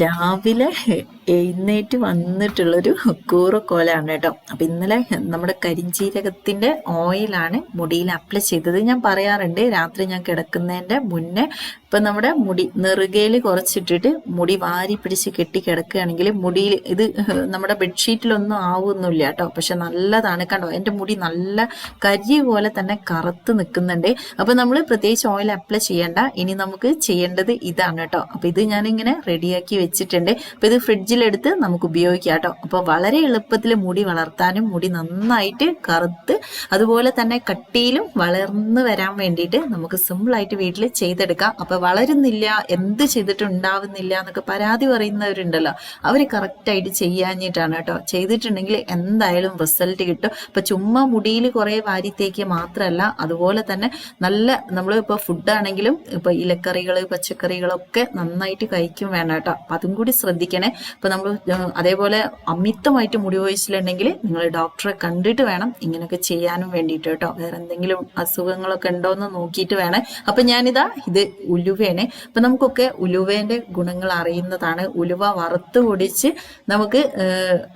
രാവിലെ എഴുന്നേറ്റ് വന്നിട്ടുള്ളൊരു കൂറക്കോലാണ് കേട്ടോ. അപ്പം ഇന്നലെ നമ്മുടെ കരിഞ്ചീരകത്തിന്റെ ഓയിലാണ് മുടിയിൽ അപ്ലൈ ചെയ്തത്. ഞാൻ പറയാറുണ്ട് രാത്രി ഞാൻ കിടക്കുന്നതിന്റെ മുന്നേ ഇപ്പം നമ്മുടെ മുടി നെറുകയിൽ കുറച്ചിട്ടിട്ട് മുടി വാരി പിടിച്ച് കെട്ടി കിടക്കുകയാണെങ്കിൽ മുടിയിൽ ഇത് നമ്മുടെ ബെഡ്ഷീറ്റിലൊന്നും ആവുന്നില്ല കേട്ടോ. പക്ഷെ നല്ലതാണ് കണ്ടോ എന്റെ മുടി നല്ല കരി പോലെ തന്നെ കറുത്ത് നിൽക്കുന്നുണ്ട്. അപ്പം നമ്മൾ പ്രത്യേകിച്ച് ഓയിൽ അപ്ലൈ ചെയ്യേണ്ട. ഇനി നമുക്ക് ചെയ്യേണ്ടത് ഇതാണ് കേട്ടോ. അപ്പം ഇത് ഞാനിങ്ങനെ റെഡിയാക്കി വെച്ചിട്ടുണ്ട്. അപ്പോൾ ഇത് ഫ്രിഡ്ജിലെടുത്ത് നമുക്ക് ഉപയോഗിക്കാം കേട്ടോ അപ്പോൾ വളരെ എളുപ്പത്തിൽ മുടി വളർത്താനും മുടി നന്നായിട്ട് കറുത്ത് അതുപോലെ തന്നെ കട്ടിയിലും വളർന്ന് വരാൻ വേണ്ടിയിട്ട് നമുക്ക് സിമ്പിളായിട്ട് വീട്ടിൽ ചെയ്തെടുക്കാം. അപ്പോൾ വളരുന്നില്ല എന്ത് ചെയ്തിട്ടുണ്ടാവുന്നില്ല എന്നൊക്കെ പരാതി പറയുന്നവരുണ്ടല്ലോ. അവർ കറക്റ്റായിട്ട് ചെയ്യാഞ്ഞിട്ടാണ് കേട്ടോ. ചെയ്തിട്ടുണ്ടെങ്കിൽ എന്തായാലും റിസൾട്ട് കിട്ടും. അപ്പോൾ ചുമ്മാ മുടിയിൽ കുറേ വാരിത്തേക്ക് മാത്രമല്ല അതുപോലെ തന്നെ നല്ല നമ്മൾ ഇപ്പോൾ ഫുഡാണെങ്കിലും ഇപ്പോൾ ഇലക്കറികൾ പച്ചക്കറികളൊക്കെ നന്നായിട്ട് കഴിക്കും വേണം കേട്ടോ. അപ്പം അതും കൂടി ശ്രദ്ധിക്കണേ. ഇപ്പം നമ്മൾ അതേപോലെ അമിതമായിട്ട് മുടി കൊഴിച്ചിലുണ്ടെങ്കിൽ നിങ്ങൾ ഡോക്ടറെ കണ്ടിട്ട് വേണം ഇങ്ങനെയൊക്കെ ചെയ്യാനും വേണ്ടിയിട്ട് കേട്ടോ. വേറെ എന്തെങ്കിലും അസുഖങ്ങളൊക്കെ ഉണ്ടോ എന്ന് നോക്കിയിട്ട് വേണേ. അപ്പം ഞാനിതാ ഇത് ഉലുവയാണ് അപ്പം നമുക്കൊക്കെ ഉലുവേന്റെ ഗുണങ്ങൾ അറിയുന്നതാണ്. ഉലുവ വറുത്ത് പൊടിച്ച് നമുക്ക്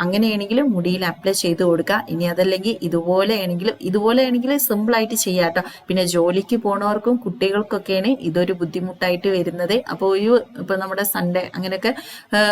അങ്ങനെയാണെങ്കിൽ മുടിയിൽ അപ്ലൈ ചെയ്ത് കൊടുക്കുക ഇനി അതല്ലെങ്കിൽ ഇതുപോലെയാണെങ്കിലും ഇതുപോലെയാണെങ്കിൽ സിമ്പിളായിട്ട് ചെയ്യാം കേട്ടോ. പിന്നെ ജോലിക്ക് പോണവർക്കും കുട്ടികൾക്കൊക്കെയാണ് ഇതൊരു ബുദ്ധിമുട്ടായിട്ട് വരുന്നത്. അപ്പോൾ ഒരു ഇപ്പം നമ്മുടെ സൺഡേ അങ്ങനെയൊക്കെ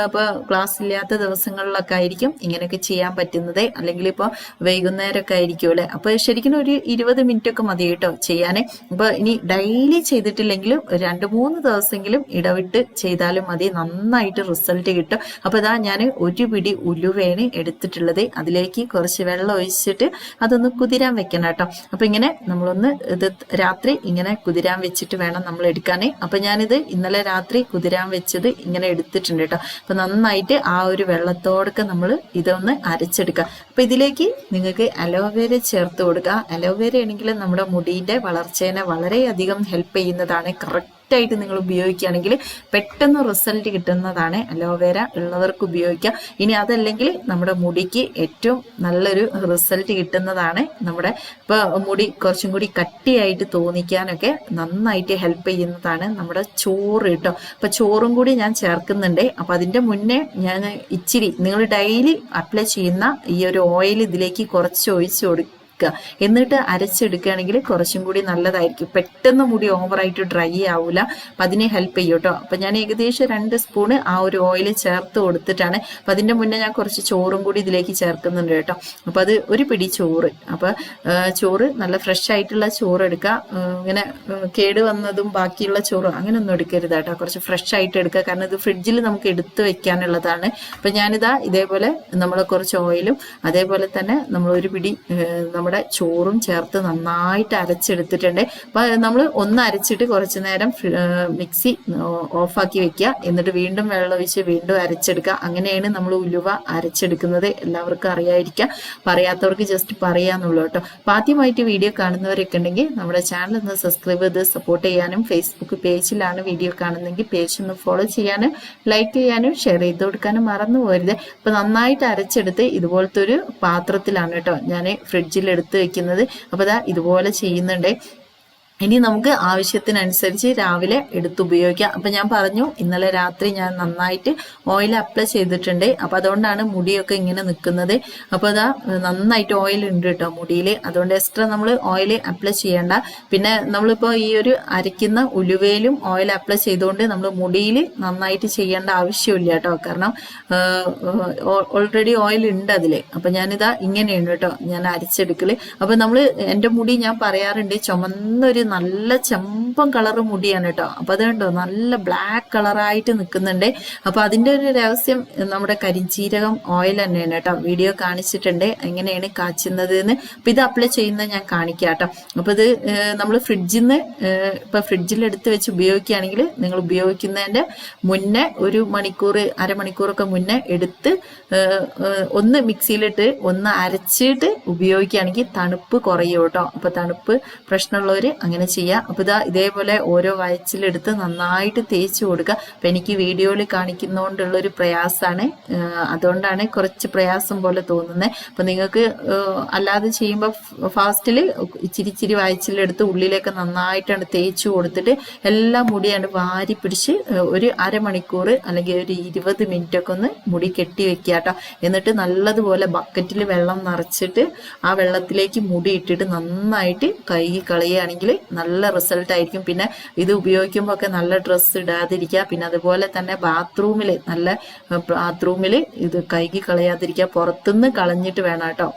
ഇപ്പോൾ ക്ലാസ് ഇല്ലാത്ത ദിവസങ്ങളിലൊക്കെ ആയിരിക്കും ഇങ്ങനെയൊക്കെ ചെയ്യാൻ പറ്റുന്നത്. അല്ലെങ്കിൽ ഇപ്പോൾ വൈകുന്നേരമൊക്കെ ആയിരിക്കും അല്ലേ? അപ്പോൾ ശരിക്കും ഒരു ഇരുപത് മിനിറ്റ് ഒക്കെ മതി കേട്ടോ ചെയ്യാൻ അപ്പോൾ ഇനി ഡെയിലി ചെയ്തിട്ടില്ലെങ്കിലും രണ്ട് മൂന്ന് ദിവസമെങ്കിലും ഇടവിട്ട് ചെയ്താലും മതി. നന്നായിട്ട് റിസൾട്ട് കിട്ടും. അപ്പോൾ ഇതാ ഞാൻ ഒരു പിടി ഉലുവേണ് എടുത്തിട്ടുള്ളത്. അതിലേക്ക് കുറച്ച് വെള്ളം ഒഴിച്ചിട്ട് അതൊന്ന് കുതിരാൻ വെക്കണം കേട്ടോ. അപ്പോൾ ഇങ്ങനെ നമ്മളൊന്ന് ഇത് രാത്രി ഇങ്ങനെ കുതിരാൻ വെച്ചിട്ട് വേണം നമ്മൾ എടുക്കാനേ. അപ്പോൾ ഞാനിത് ഇന്നലെ രാത്രി കുതിരാൻ വെച്ചത് ഇങ്ങനെ എടുത്തിട്ടുണ്ട് കേട്ടോ. അപ്പോൾ നന്നായിട്ട് ആ ഒരു വെള്ളത്തോടൊക്കെ നമ്മൾ ഇതൊന്ന് അരച്ചെടുക്കുക. അപ്പോൾ ഇതിലേക്ക് നിങ്ങൾക്ക് അലോവേര ചേർത്ത് കൊടുക്കുക. അലോവേര ആണെങ്കിൽ നമ്മുടെ മുടിയുടെ വളർച്ചേനെ വളരെയധികം ഹെൽപ്പ് ചെയ്യുന്നതാണ്. കറക്റ്റ് ആയിട്ട് നിങ്ങൾ ഉപയോഗിക്കുകയാണെങ്കിൽ പെട്ടെന്ന് റിസൾട്ട് കിട്ടുന്നതാണ് അലോവേര ഉള്ളവർക്ക് ഉപയോഗിക്കാം. ഇനി അതല്ലെങ്കിൽ നമ്മുടെ മുടിക്ക് ഏറ്റവും നല്ലൊരു റിസൾട്ട് കിട്ടുന്നതാണ് നമ്മുടെ ഇപ്പോൾ മുടി കുറച്ചും കൂടി കട്ടിയായിട്ട് തോന്നിക്കാനൊക്കെ നന്നായിട്ട് ഹെൽപ്പ് ചെയ്യുന്നതാണ് നമ്മുടെ ചോറ് കേട്ടോ. അപ്പോൾ ചോറും കൂടി ഞാൻ ചേർക്കുന്നുണ്ട്. അപ്പോൾ അതിന്റെ മുന്നേ ഞാൻ ഇച്ചിരി നിങ്ങൾ ഡെയിലി അപ്ലൈ ചെയ്യുന്ന ഈ ഒരു ഓയിൽ ഇതിലേക്ക് കുറച്ച് ഒഴിച്ച് കൊടുക്കുക വെക്കുക. എന്നിട്ട് അരച്ചെടുക്കുകയാണെങ്കിൽ കുറച്ചും കൂടി നല്ലതായിരിക്കും. പെട്ടെന്ന് മുടി ഓവറായിട്ട് ഡ്രൈ ആവില്ല അപ്പം അതിനെ ഹെൽപ്പ് ചെയ്യും കേട്ടോ അപ്പം ഞാൻ ഏകദേശം രണ്ട് സ്പൂണ് ആ ഒരു ഓയിൽ ചേർത്ത് കൊടുത്തിട്ടാണ്. അപ്പം അതിന്റെ മുന്നേ ഞാൻ കുറച്ച് ചോറും കൂടി ഇതിലേക്ക് ചേർക്കുന്നുണ്ട് കേട്ടോ. അപ്പം അത് ഒരു പിടി ചോറ്. അപ്പം ചോറ് നല്ല ഫ്രഷ് ആയിട്ടുള്ള ചോറ് എടുക്കുക. ഇങ്ങനെ കേട് വന്നതും ബാക്കിയുള്ള ചോറും അങ്ങനെ ഒന്നും എടുക്കരുത് കേട്ടോ. കുറച്ച് ഫ്രഷ് ആയിട്ട് എടുക്കുക. കാരണം ഇത് ഫ്രിഡ്ജിൽ നമുക്ക് എടുത്ത് വെക്കാനുള്ളതാണ്. അപ്പം ഞാനിതാ ഇതേപോലെ നമ്മൾ കുറച്ച് ഓയിലും അതേപോലെ തന്നെ നമ്മൾ ഒരു പിടി നമ്മുടെ ചോറും ചേർത്ത് നന്നായിട്ട് അരച്ചെടുത്തിട്ടുണ്ട്. അപ്പം നമ്മൾ ഒന്ന് അരച്ചിട്ട് കുറച്ച് നേരം മിക്സി ഓഫാക്കി വെക്കുക. എന്നിട്ട് വീണ്ടും വെള്ളം ഒഴിച്ച് വീണ്ടും അരച്ചെടുക്കുക. അങ്ങനെയാണ് നമ്മൾ ഉലുവ അരച്ചെടുക്കുന്നത്. എല്ലാവർക്കും അറിയാതിരിക്കാം പറയാത്തവർക്ക് ജസ്റ്റ് പറയാന്നുള്ളൂ കേട്ടോ. അപ്പം ആദ്യമായിട്ട് വീഡിയോ കാണുന്നവരൊക്കെ ഉണ്ടെങ്കിൽ നമ്മുടെ ചാനൽ ഒന്ന് സബ്സ്ക്രൈബ് ചെയ്ത് സപ്പോർട്ട് ചെയ്യാനും ഫേസ്ബുക്ക് പേജിലാണ് വീഡിയോ കാണുന്നതെങ്കിൽ പേജ് ഒന്ന് ഫോളോ ചെയ്യാനും ലൈക്ക് ചെയ്യാനും ഷെയർ ചെയ്ത് കൊടുക്കാനും മറന്നു പോരുത്. അപ്പം നന്നായിട്ട് അരച്ചെടുത്ത് ഇതുപോലത്തെ ഒരു പാത്രത്തിലാണ് കേട്ടോ. ഞാൻ ഫ്രിഡ്ജിൽ എടുത്ത് വെക്കുന്നത്. അപ്പൊ ഇതാ ഇതുപോലെ ചെയ്യുന്നുണ്ട്. ഇനി നമുക്ക് ആവശ്യത്തിനനുസരിച്ച് രാവിലെ എടുത്ത് ഉപയോഗിക്കാം. അപ്പം ഞാൻ പറഞ്ഞു ഇന്നലെ രാത്രി ഞാൻ നന്നായിട്ട് ഓയിൽ അപ്ലൈ ചെയ്തിട്ടുണ്ട്. അപ്പം അതുകൊണ്ടാണ് മുടിയൊക്കെ ഇങ്ങനെ നിൽക്കുന്നത്. അപ്പോൾ അതാ നന്നായിട്ട് ഓയിൽ ഉണ്ട് കേട്ടോ മുടിയിൽ അതുകൊണ്ട് എക്സ്ട്രാ നമ്മൾ ഓയിൽ അപ്ലൈ ചെയ്യേണ്ട. പിന്നെ നമ്മളിപ്പോൾ ഈ ഒരു അരയ്ക്കുന്ന ഉലുവയിലും ഓയിൽ അപ്ലൈ ചെയ്തുകൊണ്ട് നമ്മൾ മുടിയിൽ നന്നായിട്ട് ചെയ്യേണ്ട ആവശ്യമില്ല കേട്ടോ കാരണം ഓൾറെഡി ഓയിൽ ഉണ്ട് അതിൽ അപ്പം ഞാനിതാ ഇങ്ങനെയാണ് കേട്ടോ ഞാൻ അരച്ചെടുക്കൽ അപ്പം നമ്മൾ എന്റെ മുടി ഞാൻ പറയാറുണ്ട് ചുമന്നൊരു നല്ല ചെമ്പൻ കളർ മുടിയാണ് കേട്ടോ. അപ്പൊ അത് കണ്ടോ? നല്ല ബ്ലാക്ക് കളറായിട്ട് നിൽക്കുന്നുണ്ട് അപ്പൊ അതിന്റെ ഒരു രഹസ്യം നമ്മുടെ കരിഞ്ചീരകം ഓയിൽ തന്നെയാണ് കേട്ടോ. വീഡിയോ കാണിച്ചിട്ടുണ്ട്. എങ്ങനെയാണ് കാച്ചുന്നത് എന്ന് അപ്പൊ ഇത് അപ്ലൈ ചെയ്യുന്നത് ഞാൻ കാണിക്കാം കേട്ടോ. അപ്പൊ ഇത് നമ്മൾ ഫ്രിഡ്ജിൽ നിന്ന് ഇപ്പൊ ഫ്രിഡ്ജിൽ എടുത്ത് വെച്ച് ഉപയോഗിക്കുകയാണെങ്കിൽ നിങ്ങൾ ഉപയോഗിക്കുന്നതിന്റെ മുന്നേ ഒരു മണിക്കൂർ അരമണിക്കൂറൊക്കെ മുന്നേ എടുത്ത് ഒന്ന് മിക്സിയിലിട്ട് ഒന്ന് അരച്ചിട്ട് ഉപയോഗിക്കുകയാണെങ്കിൽ തണുപ്പ് കുറയും കേട്ടോ. അപ്പൊ തണുപ്പ് പ്രശ്നമുള്ളവർ അങ്ങനെ അങ്ങനെ ചെയ്യുക അപ്പോൾ ഇതാ ഇതേപോലെ ഓരോ വയച്ചിലെടുത്ത് നന്നായിട്ട് തേച്ച് കൊടുക്കുക. അപ്പം എനിക്ക് വീഡിയോയിൽ കാണിക്കുന്നതുകൊണ്ടുള്ളൊരു പ്രയാസമാണ് അതുകൊണ്ടാണ് കുറച്ച് പ്രയാസം പോലെ തോന്നുന്നത് അപ്പം നിങ്ങൾക്ക് അല്ലാതെ ചെയ്യുമ്പോൾ ഫാസ്റ്റിൽ ഇച്ചിരി ഇച്ചിരി വയച്ചിലെടുത്ത് ഉള്ളിലേക്ക് നന്നായിട്ടാണ് തേച്ച് കൊടുത്തിട്ട് എല്ലാ മുടിയാണ് വാരി പിടിച്ച് ഒരു അരമണിക്കൂർ അല്ലെങ്കിൽ ഒരു ഇരുപത് മിനിറ്റ് ഒക്കെ ഒന്ന് മുടി കെട്ടി വെക്കുക കേട്ടോ. എന്നിട്ട് നല്ലതുപോലെ ബക്കറ്റിൽ വെള്ളം നിറച്ചിട്ട് ആ വെള്ളത്തിലേക്ക് മുടി ഇട്ടിട്ട് നന്നായിട്ട് കഴുകി കളയുകയാണെങ്കിൽ നല്ല റിസൾട്ട് ആയിരിക്കും. പിന്നെ ഇത് ഉപയോഗിക്കുമ്പോൾ ഒക്കെ നല്ല ഡ്രസ്സ് ഇടാതിരിക്കുക. പിന്നെ അതുപോലെ തന്നെ ബാത്റൂമിൽ നല്ല ബാത്റൂമിൽ ഇത് കൈകി കളയാതിരിക്കുക. പുറത്തുനിന്ന് കളഞ്ഞിട്ട് വേണം കേട്ടോ.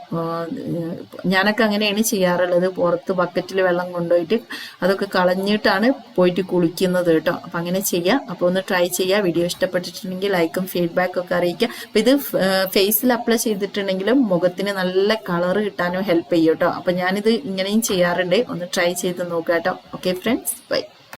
ഞാനൊക്കെ അങ്ങനെയാണ് ചെയ്യാറുള്ളത്. പുറത്ത് ബക്കറ്റിൽ വെള്ളം കൊണ്ടുപോയിട്ട് അതൊക്കെ കളഞ്ഞിട്ടാണ് പോയിട്ട് കുളിക്കുന്നത് കേട്ടോ. അപ്പം അങ്ങനെ ചെയ്യാം. അപ്പോൾ ഒന്ന് ട്രൈ ചെയ്യുക വീഡിയോ ഇഷ്ടപ്പെട്ടിട്ടുണ്ടെങ്കിൽ ലൈക്കും ഫീഡ്ബാക്കും ഒക്കെ അറിയിക്കുക. അപ്പം ഇത് ഫേസിൽ അപ്ലൈ ചെയ്തിട്ടുണ്ടെങ്കിലും മുഖത്തിന് നല്ല കളർ കിട്ടാനും ഹെൽപ്പ് ചെയ്യും കേട്ടോ. അപ്പം ഞാനിത് ഇങ്ങനെയും ചെയ്യാറുണ്ട്. ഒന്ന് ട്രൈ ചെയ്ത് okay friends. Bye.